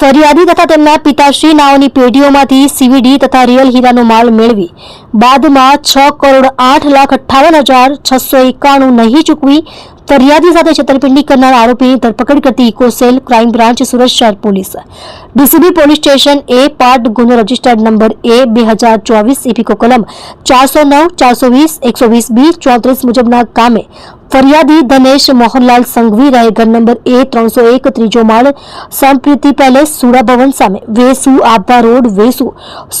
ફરિયાદી તથા તેમના પિતાશ્રી નાઓની પેઢીઓમાંથી સીવીડી તથા રિયલ હીરાનો માલ મેળવી. બાદમાં છ કરોડ આઠ લાખ અઠ્ઠાવન હજાર છસો એકાણું નહીં ચૂકવી ફરિયાદી સાથે છેતરપિંડી કરનાર આરોપીની ધરપકડ કરતી ઇકોસેલ ક્રાઇમ બ્રાન્ચ સુરત શહેર police. DCB police station A part ગુનો રજિસ્ટર્ડ નંબર એ બે હજાર ચોવીસ ઇપિકો કલમ ચારસો નવ, ચારસો વીસ, એકસો વીસ બી, ચોત્રીસ મુજબના કામે ફરિયાદી ધનેશ મોહનલાલ સંઘવી રહે ઘર નંબર એ ત્રણસો એક ત્રીજો માળ સંપ્રીતિ પેલેસ સુરા ભવન સામે વેસુ આભા રોડ, વેસુ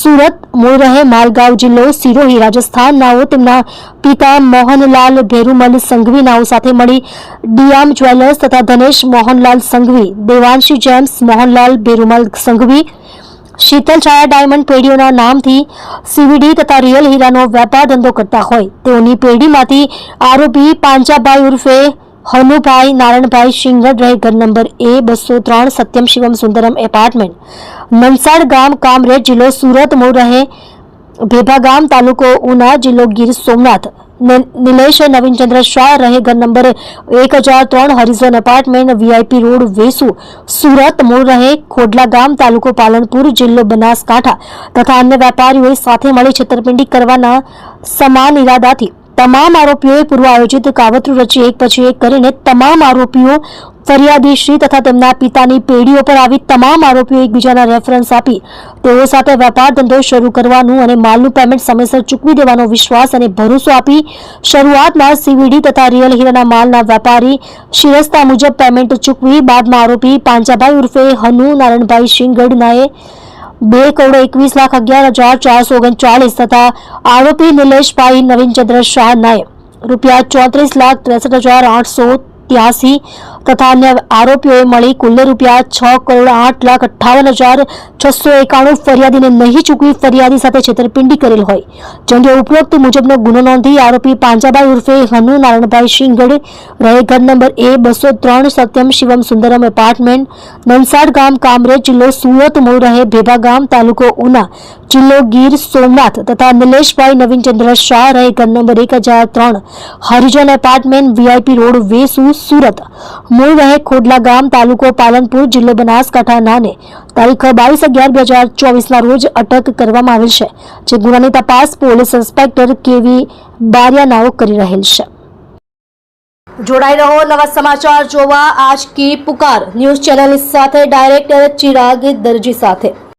સુરત મૂળ રહે માલગાંવ જિલ્લો, સિરોહી રાજસ્થાન. નાઓ તેમના પિતા મોહનલાલ ભેરુમલ સંઘવી. નાઓ સાથે મળી ડીઆમ જ્વેલર્સ તથા ધનેશ મોહનલાલ સંઘવી, દેવાંશી જેમ્સ મોહનલાલ ભેરુમલ સંઘવી શીતલ છાયા ડાયમંડ પેઢીઓના નામથી સીવીડી તથા રિયલ હીરાનો વેપાર ધંધો કરતા હોય. તેઓની પેઢીમાંથી આરોપી પાંચાભાઈ ઉર્ફે હનુભાઈ નારણભાઈ સિંગર રહે ઘર નંબર એ, બસો ત્રણ સત્યમ શિવમ સુંદરમ એપાર્ટમેન્ટ. નલસાડ ગામ, કામરેજ જિલ્લો સુરત મૂળ રહે ભેભા ગામ તાલુકો ઉના જિલ્લો ગીર સોમનાથ. નિલેશ નવીનચંદ્ર શાહ રહે ઘર નંબર એક હજાર ત્રણ Harijan apartment VIP road Vesu. Surat મૂળ રહે ખોડલા ગામ, તાલુકો પાલનપુર, જિલ્લો બનાસકાંઠા. તથા અન્ય વેપારીઓએ સાથે મળી છેતરપિંડી કરવાના સમાન ઇરાદાથી તમામ આરોપીઓએ પૂર્વ આયોજિત કાવતરું રચી એક પછી એક કરીને તમામ આરોપીઓ ફરિયાદીશ્રી તથા તેમના પિતાની પેઢીઓ પર આવી તમામ આરોપીઓ એકબીજાના રેફરન્સ આપી. તેઓ સાથે વેપાર ધંધો શરૂ કરવાનું અને માલનું પેમેન્ટ સમયસર ચૂકવી દેવાનો વિશ્વાસ અને ભરોસો આપી શરૂઆતમાં સીવીડી તથા રિયલ હીરાના માલના વેપારી શિરસ્તા મુજબ પેમેન્ટ ચૂકવી બાદમાં આરોપી પાંચાભાઈ ઉર્ફે હનુ નારણભાઈ શિંગડનાએ બે કરોડ એકવીસ લાખ અગિયાર હજાર ચારસો ઓગણચાલીસ તથા આરોપી નિલેશભાઈ નવીનચંદ્ર શાહ નાયક રૂપિયા ચોત્રીસ લાખ ત્રેસઠ હજાર આઠસો ત્યાસી તથા અન્ય આરોપીઓએ મળી કુલ રૂપિયા છ કરોડ આઠ લાખ અઠ્ઠાવન હજાર છસો એકાણું ફરિયાદીને નહીં ચૂકવી ફરિયાદી સાથે છેતરપિંડી કરેલ હોય. જેને ઉપરોક્ત મુજબનો ગુનો નોંધી આરોપી પાંજાભાઈ ઉર્ફે હનુ નારણભાઈ શિંગડ, રહે ઘર નંબર એ બસો ત્રણ સત્યમ શિવમ સુંદરમ એપાર્ટમેન્ટ નલસાડ ગામ કામરેજ, જિલ્લો સુરત, મૂળ રહે ભેભા ગામ, તાલુકો ઉના, જિલ્લો ગીર સોમનાથ તથા નિલેશભાઈ નવીનચંદ્ર શાહ, રહે ઘર નંબર એક હજાર ત્રણ, Harijan apartment, VIP road, Vesu, Surat. મૂળ રહે ખોડલા ગામ, તાલુકો પાલનપુર, જિલ્લો બનાસકાંઠા નાને. તારીખ બાવીસ અગિયાર બે હજાર ચોવીસના રોજ અટક કરવામાં આવેલ છે, જે ગુનાની તપાસ પોલીસ ઇન્સ્પેક્ટર કેવી બારિયા નાઓ કરી રહેલ છે. જોડાઈ રહો, નવા સમાચાર જોવા. આજ કી પુકાર ન્યૂઝ ચેનલ સાથે ડાયરેક્ટર ચિરાગ દરજી સાથે.